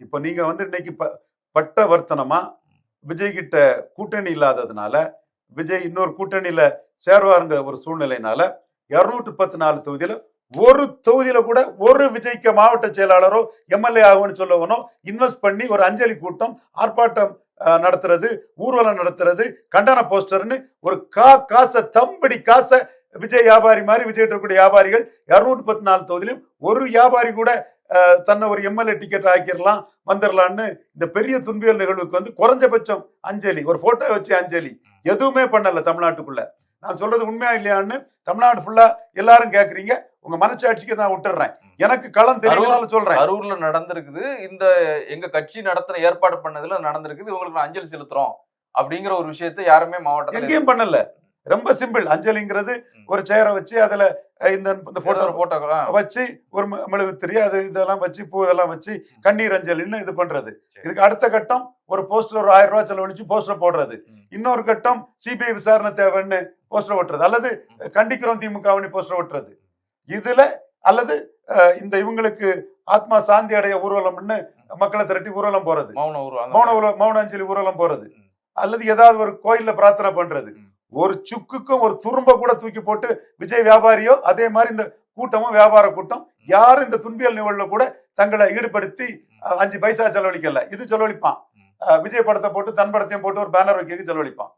இப்போ நீங்க வந்து இன்னைக்கு ப- பட்ட வர்த்தனமா விஜய் கிட்ட கூட்டணி இல்லாததுனால விஜய் இன்னொரு கூட்டணியில சேர்வாருங்க ஒரு சூழ்நிலையினால இருநூற்று பத்து நாலு தொகுதியில ஒரு தொகுதியில கூட ஒரு விஜய்க்கு மாவட்ட செயலாளரோ எம்எல்ஏ ஆகும்னு சொல்லவனோ இன்வெஸ்ட் பண்ணி ஒரு அஞ்சலி கூட்டம் ஆர்ப்பாட்டம் நடத்துறது ஊர்வலம் நடத்துறது கண்டன போஸ்டர்னு ஒரு கா காசை தம்படி காசை விஜய் வியாபாரி மாதிரி விஜய் இருக்கக்கூடிய வியாபாரிகள் இருநூற்றி பத்து நாலு தொகுதியிலும் ஒரு வியாபாரி கூட தன்னை ஒரு எம்எல்ஏ டிக்கெட் ஆக்கிடலாம் வந்துடலான்னு இந்த பெரிய துன்பியல் நிகழ்வுக்கு வந்து குறைஞ்சபட்சம் அஞ்சலி ஒரு போட்டோ வச்சு அஞ்சலி. எதுவுமே பண்ணல தமிழ்நாட்டுக்குள்ள. நான் சொல்றது உண்மையா இல்லையான்னு தமிழ்நாடு ஃபுல்லா எல்லாரும் கேக்குறீங்க. உங்க மனச்சாட்சிக்கு நான் விட்டுறேன். எனக்கு களம் தெரியலனால சொல்றேன். கரூர்ல நடந்திருக்குது. இந்த எங்க கட்சி நடத்துன ஏற்பாடு பண்ணதுல நடந்திருக்குது. இவங்களுக்கு நான் அஞ்சலி செலுத்துறோம் அப்படிங்கிற ஒரு விஷயத்தை யாருமே மாவட்டத்துல எங்கேயும் பண்ணல. ரொம்ப சிம்பிள். அஞ்சலிங்கிறது ஒரு சேரை வச்சு அதுல இந்த இந்த போட்டோ போட்டோ வச்சு ஒரு ம- மெழுகுத்திரி அது இதெல்லாம் வச்சு பூ இதெல்லாம் வச்சு கண்ணீர் அஞ்சலின்னு இது பண்றது. இதுக்கு அடுத்த கட்டம் ஒரு போஸ்டர் ஒரு ஆயிரம் ரூபாய் செலவழிச்சு போஸ்டர் போடுறது. இன்னொரு கட்டம் சிபிஐ விசாரணை தேவைன்னு போஸ்டர் ஓட்டுறது. அல்லது கண்டிக்கிறோம் திமுகவினு போஸ்டர் ஓட்டுறது. இதுல அல்லது இந்த இவங்களுக்கு ஆத்மா சாந்தி அடைய ஊர்வலம்னு மக்களை திரட்டி ஊர்வலம் போறது. மௌன மௌன மௌன அஞ்சலி ஊர்வலம் போறது. அல்லது ஏதாவது ஒரு கோயில்ல பிரார்த்தனை பண்றது. ஒரு சுக்குக்கும் ஒரு துரும்ப கூட தூக்கி போட்டு விஜய் வியாபாரியோ அதே மாதிரி இந்த கூட்டமும் வியாபார கூட்டம் யாரும் இந்த துன்பியல் நிகழ்வுல கூட தங்களை ஈடுபடுத்தி அஞ்சு பைசா செலவழிக்கல. இது செலவழிப்பான். விஜய் படத்தை போட்டு தன் படத்தையும் போட்டு ஒரு பேனர் வைக்க செலவழிப்பான்.